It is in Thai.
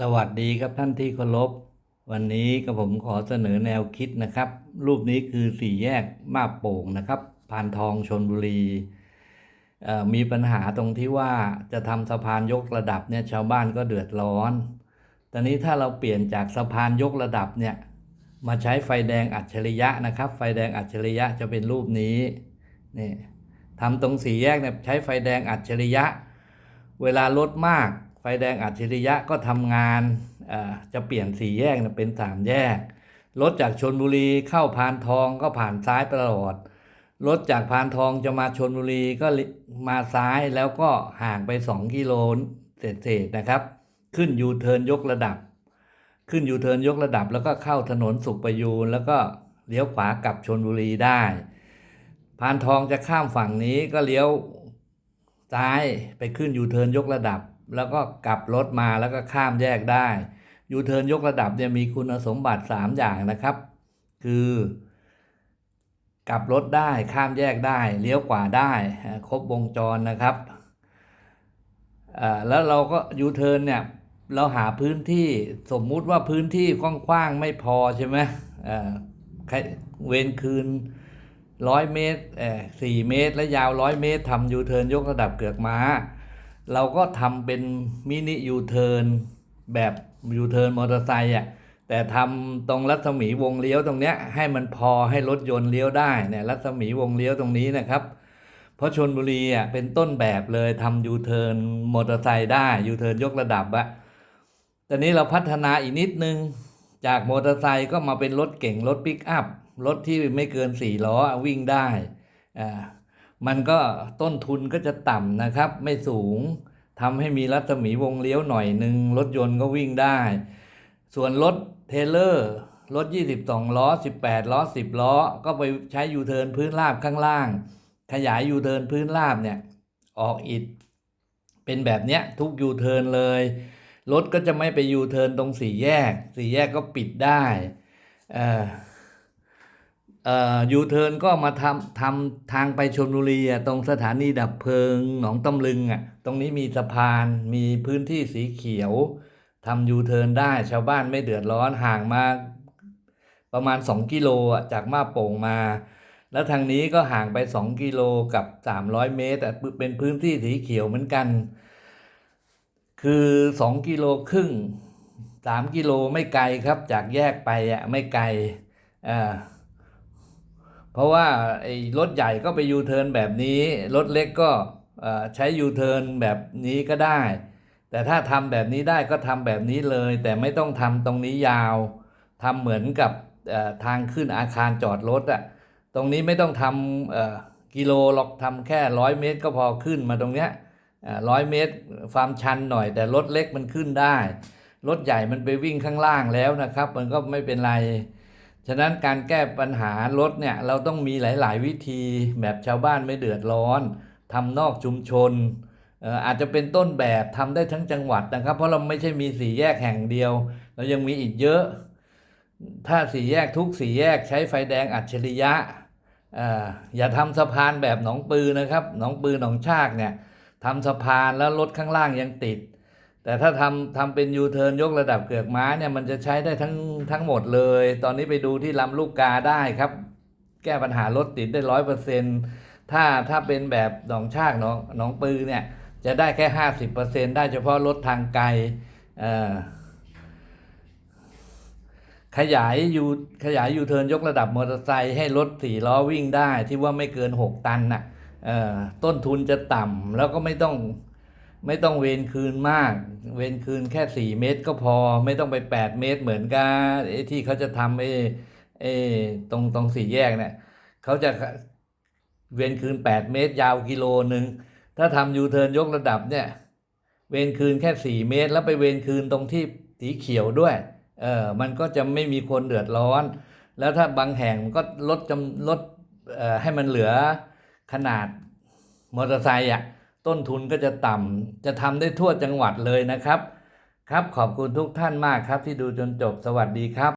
สวัสดีครับท่านที่เคารพวันนี้ก็ผมขอเสนอแนวคิดนะครับ รูปนี้คือสี่แยกมาโป่งนะครับพานทองชนบุรีมีปัญหาตรงที่ว่าจะทำสะพานยกระดับเนี่ยชาวบ้านก็เดือดร้อนตอนนี้ถ้าเราเปลี่ยนจากสะพานยกระดับเนี่ยมาใช้ไฟแดงอัจฉริยะนะครับ ไฟแดงอัจฉริยะจะเป็นรูปนี้นี่ทำตรงสี่แยกเนี่ยใช้ไฟแดงอัจฉริยะ เวลารถมาก ไฟแดงอัจฉริยะก็ทำงานจะเปลี่ยนสี่แยกเป็นสามแยก รถจากชนบุรีเข้าพานทองก็ผ่านซ้ายตลอด รถจากพานทองจะมาชนบุรีก็มาซ้ายแล้วก็ห่างไป 2 กิโลเศษนะครับ ขึ้นยูเทิร์นยกระดับ ขึ้นยูเทิร์นยกระดับ แล้วก็เข้าถนนสุขประยูนแล้วก็เลี้ยวขวากลับชนบุรีได้ พานทองจะข้ามฝั่งนี้ก็เลี้ยวซ้ายไปขึ้นยูเทิร์นยกระดับ แล้วก็กลับรถมาแล้วก็ข้ามแยกได้ยูเทิร์นยกระดับเนี่ยมีคุณสมบัติ 3 อย่างนะครับ คือกลับรถได้ข้ามแยกได้ เลี้ยวขวาได้ครบวงจรนะครับแล้วเราก็ยูเทิร์นเนี่ยเราหาพื้นที่สมมุติว่าพื้นที่กว้างๆไม่พอใช่ไหมเวนคืนร้อยเมตรสี่เมตร และยาวร้อยเมตรทำยูเทิร์นยกระดับเกือกม้า เราก็ทำเป็นมินิยูเทิร์นแบบยูเทิร์นมอเตอร์ไซค์อะแต่ทำตรงรัศมีวงเลี้ยวตรงเนี้ยให้มันพอให้รถยนต์เลี้ยวได้เนี่ยรัศมีวงเลี้ยวตรงนี้นะครับ เพราะชนบุรีอะเป็นต้นแบบเลยทำยูเทิร์นมอเตอร์ไซค์ได้ยูเทิร์นยกระดับอะตอนนี้เราพัฒนาอีกนิดนึง จากมอเตอร์ไซค์ก็มาเป็นรถเก่งรถปิกอัพรถที่ไม่เกินสี่ล้อวิ่งได้อ่า มันก็ต้นทุนก็จะต่ำนะครับ ไม่สูงทำให้มีรัศมีวงเลี้ยวหน่อยหนึ่งรถยนต์ก็วิ่งได้ ส่วนรถเทเลอร์รถ 22 ล้อ 18 ล้อ 10 ล้อ ก็ไปใช้ยูเทิร์นพื้นราบข้างล่าง ขยายยูเทิร์นพื้นราบเนี่ย ออกอิฐเป็นแบบเนี้ยทุกยูเทิร์นเลย รถก็จะไม่ไปยูเทิร์นตรงสี่แยก สี่แยกก็ปิดได้ เอ่อ ยูเทิร์นก็มาทำทำทางไปชลบุรีอะตรงสถานีดับเพลิงหนองตำลึงอะตรงนี้มีสะพานมีพื้นที่สีเขียวทำยูเทิร์นได้ชาวบ้านไม่เดือดร้อนห่างมาประมาณ 2 กิโลอะจากมาโป่งมา แล้วทางนี้ก็ห่างไป 2 กิโลกับ 300 เมตรอะเป็นพื้นที่สีเขียวเหมือนกัน คือ 2 กิโลครึ่ง 3 กิโลไม่ไกลครับจากแยกไปอะไม่ไกลอ่า เพราะว่าไอ้รถใหญ่ก็ไปยูเทิร์นแบบนี้ รถเล็กก็ใช้ยูเทิร์นแบบนี้ก็ได้ แต่ถ้าทำแบบนี้ได้ก็ทำแบบนี้เลย แต่ไม่ต้องทำตรงนี้ยาวทำเหมือนกับทางขึ้นอาคารจอดรถอะตรงนี้ไม่ต้องทำกิโลหรอกทำแค่ร้อยเมตรก็พอขึ้นมาตรงเนี้ยร้อยเมตรความชันหน่อย แต่รถเล็กมันขึ้นได้ รถใหญ่มันไปวิ่งข้างล่างแล้วนะครับ มันก็ไม่เป็นไร ฉะนั้นการแก้ปัญหารถเนี่ยเราต้องมีหลาย ๆ วิธีแบบชาวบ้านไม่เดือดร้อนทำนอกชุมชนอาจจะเป็นต้นแบบทำได้ทั้งจังหวัดนะครับ เพราะเราไม่ใช่มีสี่แยกแห่งเดียว เรายังมีอีกเยอะ ถ้าสี่แยกทุกสี่แยกใช้ไฟแดงอัจฉริยะอ่าอย่าทำสะพานแบบหนองปือนะครับ หนองปือหนองชากเนี่ยทำสะพานแล้วรถข้างล่างยังติด แต่ถ้าทำทำเป็นยูเทิร์นยกระดับเกือกม้าเนี่ยมันจะใช้ได้ทั้งทั้งหมดเลย ตอนนี้ไปดูที่ลำลูกกาได้ครับ แก้ปัญหารถติดได้ร้อยเปอร์เซ็นถ้าถ้าเป็นแบบหนองชากหนองหนองปือเนี่ยจะได้แค่ห้าสิบเปอร์เซ็นได้เฉพาะรถทางไกลขยายยูขยายยูเทิร์นยกระดับมอเตอร์ไซค์ให้รถสี่ล้อวิ่งได้ที่ว่าไม่เกินหกตันน่ะเอ่อต้นทุนจะต่ำแล้วก็ไม่ต้อง ไม่ต้องเวนคืนมาก เวนคืนแค่สี่เมตรก็พอไม่ต้องไปแปดเมตรเหมือนกับไอ้ที่เขาจะทำไอ้ไอ้ตรงตรงสี่แยกเนี่ยเขาจะเวนคืนแปดเมตร ยาวกิโลหนึ่งถ้าทำยูเทิร์นยกระดับเนี่ยเวนคืนแค่สี่เมตร แล้วไปเวนคืนตรงที่สีเขียวด้วยเออมันก็จะไม่มีคนเดือดร้อน แล้วถ้าบางแห่งก็ลดจำลดเอ่อให้มันเหลือขนาดมอเตอร์ไซค์อะ ต้นทุนก็จะต่ำจะทำได้ทั่วจังหวัดเลยนะครับ ครับขอบคุณทุกท่านมากครับที่ดูจนจบสวัสดีครับ